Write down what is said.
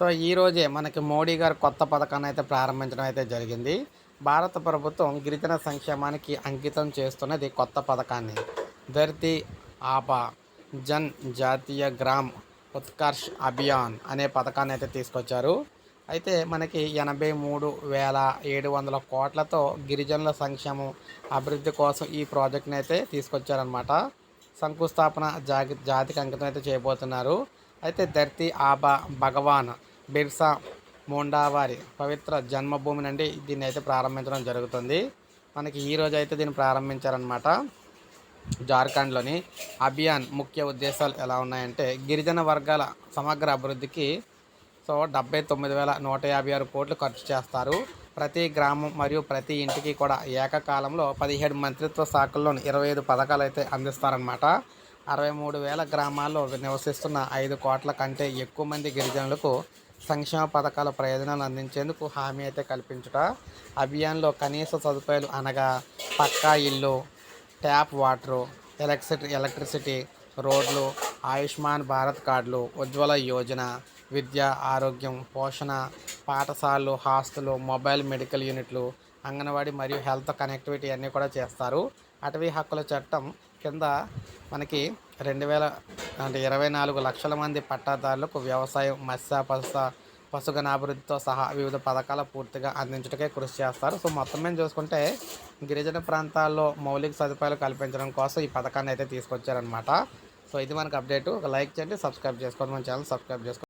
So ఈరోజే మనకి మోడీ గారు కొత్త పథకాన్ని అయితే ప్రారంభించడం అయితే జరిగింది. భారత ప్రభుత్వం గిరిజన సంక్షేమానికి అంకితం చేస్తున్నది కొత్త పథకాన్ని. ధర్తి ఆబా జన్ జాతీయ గ్రామ్ ఉత్కర్ష్ అభియాన్ అనే పథకాన్ని అయితే తీసుకొచ్చారు. అయితే మనకి ఎనభై మూడు వేల ఏడు వందల కోట్లతో గిరిజనుల సంక్షేమం అభివృద్ధి కోసం ఈ ప్రాజెక్ట్ని అయితే తీసుకొచ్చారనమాట శంకుస్థాపన జాగి జాతికి అంకితం అయితే చేయబోతున్నారు. అయితే ధర్తి ఆబా భగవాన్ బిర్సా మోండావారి పవిత్ర జన్మభూమి నుండి దీన్ని అయితే ప్రారంభించడం జరుగుతుంది. మనకి ఈ అయితే దీన్ని ప్రారంభించారనమాట జార్ఖండ్లోని అభియాన్ ముఖ్య ఉద్దేశాలు ఎలా ఉన్నాయంటే గిరిజన వర్గాల సమగ్ర అభివృద్ధికి సో డెబ్బై తొమ్మిది వేల నూట యాభై ఆరు కోట్లు ఖర్చు చేస్తారు. ప్రతి గ్రామం మరియు ప్రతి ఇంటికి కూడా ఏకకాలంలో పదిహేడు మంత్రిత్వ శాఖల్లోని ఇరవై ఐదు పథకాలు అయితే అందిస్తారనమాట అరవై మూడు వేల గ్రామాల్లో నివసిస్తున్న ఐదు కోట్ల కంటే ఎక్కువ మంది గిరిజనులకు సంక్షేమ పథకాల ప్రయోజనాలు అందించేందుకు హామీ అయితే కల్పించుట. అభియాన్లో కనీస సదుపాయాలు అనగా పక్కా ఇల్లు ట్యాప్ వాటరు ఎలక్ట్రిసిటీ ఎలక్ట్రిసిటీ రోడ్లు ఆయుష్మాన్ భారత్ కార్డులు ఉజ్వల యోజన విద్య ఆరోగ్యం పోషణ పాఠశాలలు హాస్టలు మొబైల్ మెడికల్ యూనిట్లు అంగన్వాడీ మరియు హెల్త్ కనెక్టివిటీ అన్నీ కూడా చేస్తారు. అటవీ హక్కుల చట్టం కింద మనకి రెండు వేల అంటే ఇరవై నాలుగు లక్షల మంది పట్టాదారులకు వ్యవసాయం మత్స్య పశు పశుగణాభివృద్ధితో సహా వివిధ పథకాల పూర్తిగా అందించడకే కృషి చేస్తారు. సో మొత్తం మీద చూసుకుంటే గిరిజన ప్రాంతాల్లో మౌలిక సదుపాయాలు కల్పించడం కోసం ఈ పథకాన్ని అయితే తీసుకొచ్చారనమాట సో ఇది మనకు అప్డేట్. ఒక లైక్ చేయండి సబ్స్క్రైబ్ చేసుకోండి. మన ఛానల్ సబ్స్క్రైబ్ చేసుకోండి.